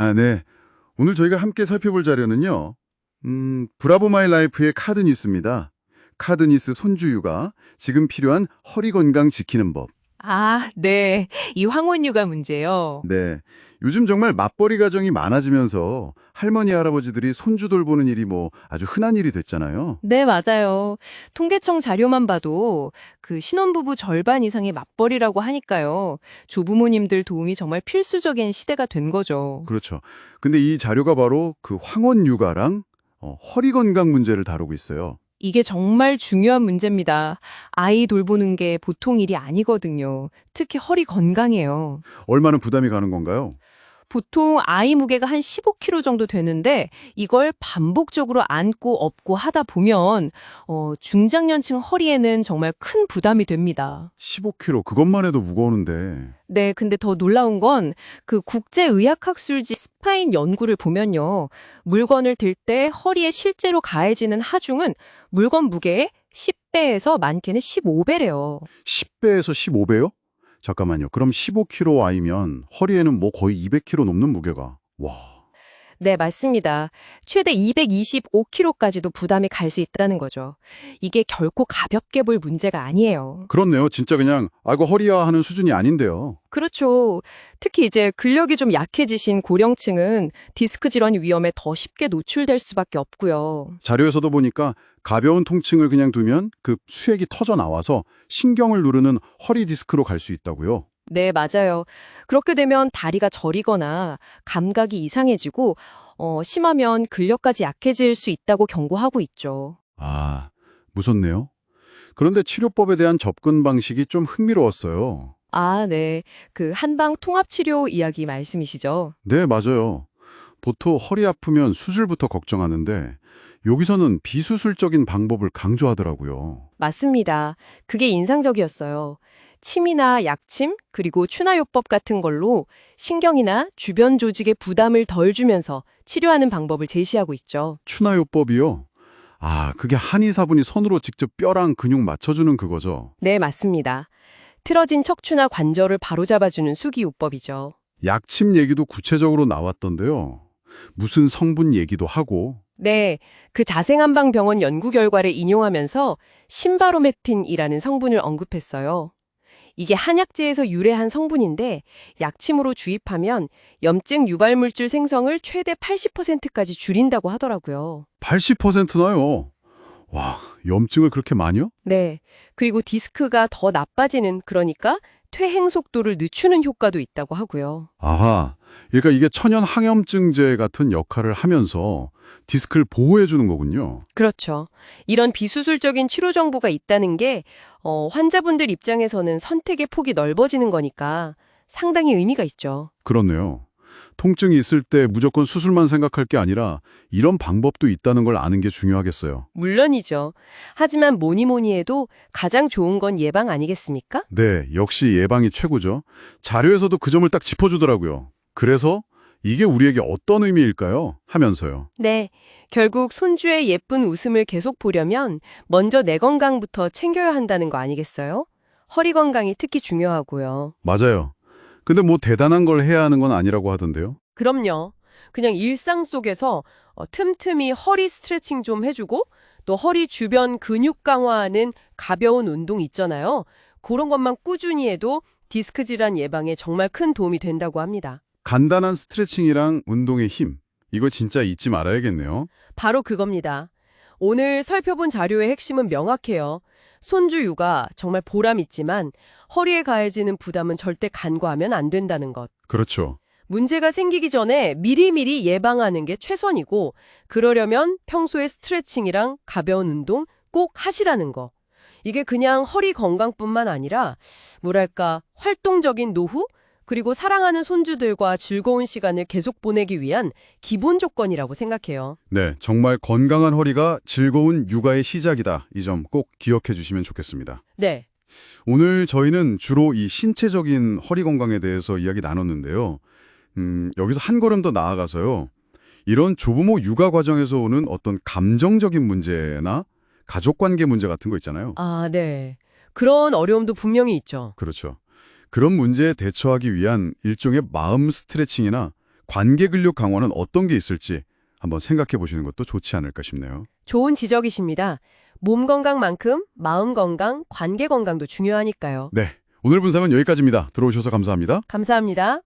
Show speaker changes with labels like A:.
A: 아, 네. 오늘 저희가 함께 살펴볼 자료는요. 음, 브라보 마이 라이프의 카드 뉴스입니다. 카드 뉴스 손주 육아, 지금 필요한 허리 건강 지키는 법.
B: 아, 네. 이 황혼유가 문제요.
A: 네. 요즘 정말 맞벌이 가정이 많아지면서 할머니, 할아버지들이 손주 돌보는 일이 뭐 아주 흔한 일이 됐잖아요.
B: 네, 맞아요. 통계청 자료만 봐도 그 신혼부부 절반 이상이 맞벌이라고 하니까요. 조부모님들 도움이 정말 필수적인 시대가 된 거죠.
A: 그렇죠. 근데 이 자료가 바로 그 황혼 육아랑 어, 허리 건강 문제를 다루고 있어요.
B: 이게 정말 중요한 문제입니다. 아이 돌보는 게 보통 일이 아니거든요. 특히 허리 건강이에요.
A: 얼마나 부담이 가는 건가요?
B: 보통 아이 무게가 한 15kg 정도 되는데 이걸 반복적으로 안고 업고 하다 보면 어, 중장년층 허리에는 정말 큰 부담이 됩니다.
A: 15kg 그것만 해도 무거우는데.
B: 네, 근데 더 놀라운 건 그 국제의학학술지 스파인 연구를 보면요. 물건을 들 때 허리에 실제로 가해지는 하중은 물건 무게의 10배에서 많게는 15배래요.
A: 10배에서 15배요? 잠깐만요. 그럼 15kg 아이면 허리에는 뭐 거의 200kg 넘는 무게가. 와.
B: 네, 맞습니다. 최대 225kg까지도 부담이 갈 수 있다는 거죠. 이게 결코 가볍게 볼 문제가 아니에요.
A: 그렇네요. 진짜 그냥 아이고 허리야 하는 수준이 아닌데요.
B: 그렇죠. 특히 이제 근력이 좀 약해지신 고령층은 디스크 질환 위험에 더 쉽게 노출될 수밖에 없고요.
A: 자료에서도 보니까 가벼운 통증을 그냥 두면 그 수액이 터져 나와서 신경을 누르는 허리 디스크로 갈 수 있다고요.
B: 네, 맞아요. 그렇게 되면 다리가 저리거나 감각이 이상해지고 어, 심하면 근력까지 약해질 수 있다고 경고하고 있죠.
A: 아, 무섭네요. 그런데 치료법에 대한 접근 방식이 좀 흥미로웠어요.
B: 아, 네. 그 한방 통합 치료 이야기 말씀이시죠?
A: 네, 맞아요. 보통 허리 아프면 수술부터 걱정하는데 여기서는 비수술적인 방법을 강조하더라고요.
B: 맞습니다. 그게 인상적이었어요. 침이나 약침, 그리고 추나요법 같은 걸로 신경이나 주변 조직에 부담을 덜 주면서 치료하는 방법을 제시하고 있죠.
A: 추나요법이요? 아, 그게 한의사분이 손으로 직접 뼈랑 근육 맞춰주는 그거죠.
B: 네, 맞습니다. 틀어진 척추나 관절을 바로잡아주는 수기요법이죠.
A: 약침 얘기도 구체적으로 나왔던데요. 무슨 성분 얘기도 하고
B: 네, 그 자생한방병원 연구 결과를 인용하면서 신바로메틴이라는 성분을 언급했어요. 이게 한약재에서 유래한 성분인데 약침으로 주입하면 염증 유발 물질 생성을 최대 80%까지 줄인다고 하더라고요.
A: 80%나요. 와, 염증을 그렇게 많이요?
B: 네, 그리고 디스크가 더 나빠지는 그러니까 퇴행 속도를 늦추는 효과도 있다고 하고요.
A: 아하, 그러니까 이게 천연 항염증제 같은 역할을 하면서 디스크를 보호해 주는 거군요.
B: 그렇죠. 이런 비수술적인 치료 정보가 있다는 게 어, 환자분들 입장에서는 선택의 폭이 넓어지는 거니까 상당히 의미가 있죠.
A: 그렇네요. 통증이 있을 때 무조건 수술만 생각할 게 아니라 이런 방법도 있다는 걸 아는 게 중요하겠어요.
B: 물론이죠. 하지만 뭐니 뭐니 해도 가장 좋은 건 예방 아니겠습니까?
A: 네, 역시 예방이 최고죠. 자료에서도 그 점을 딱 짚어주더라고요. 그래서 이게 우리에게 어떤 의미일까요? 하면서요.
B: 네. 결국 손주의 예쁜 웃음을 계속 보려면 먼저 내 건강부터 챙겨야 한다는 거 아니겠어요? 허리 건강이 특히 중요하고요.
A: 맞아요. 근데 뭐 대단한 걸 해야 하는 건 아니라고 하던데요.
B: 그럼요. 그냥 일상 속에서 어, 틈틈이 허리 스트레칭 좀 해주고 또 허리 주변 근육 강화하는 가벼운 운동 있잖아요. 그런 것만 꾸준히 해도 디스크 질환 예방에 정말 큰 도움이 된다고 합니다.
A: 간단한 스트레칭이랑 운동의 힘. 이거 진짜 잊지 말아야겠네요.
B: 바로 그겁니다. 오늘 살펴본 자료의 핵심은 명확해요. 손주 육아 정말 보람 있지만 허리에 가해지는 부담은 절대 간과하면 안 된다는 것.
A: 그렇죠.
B: 문제가 생기기 전에 미리미리 예방하는 게 최선이고 그러려면 평소에 스트레칭이랑 가벼운 운동 꼭 하시라는 거. 이게 그냥 허리 건강뿐만 아니라 뭐랄까 활동적인 노후 그리고 사랑하는 손주들과 즐거운 시간을 계속 보내기 위한 기본 조건이라고 생각해요.
A: 네, 정말 건강한 허리가 즐거운 육아의 시작이다. 이 점 꼭 기억해 주시면 좋겠습니다.
B: 네.
A: 오늘 저희는 주로 이 신체적인 허리 건강에 대해서 이야기 나눴는데요. 음, 여기서 한 걸음 더 나아가서요. 이런 조부모 육아 과정에서 오는 어떤 감정적인 문제나 가족관계 문제 같은 거 있잖아요.
B: 아, 네. 그런 어려움도 분명히 있죠.
A: 그렇죠. 그런 문제에 대처하기 위한 일종의 마음 스트레칭이나 관계 근력 강화는 어떤 게 있을지 한번 생각해 보시는 것도 좋지 않을까 싶네요.
B: 좋은 지적이십니다. 몸 건강만큼 마음 건강, 관계 건강도 중요하니까요.
A: 네, 오늘 분석은 여기까지입니다. 들어오셔서 감사합니다.
B: 감사합니다.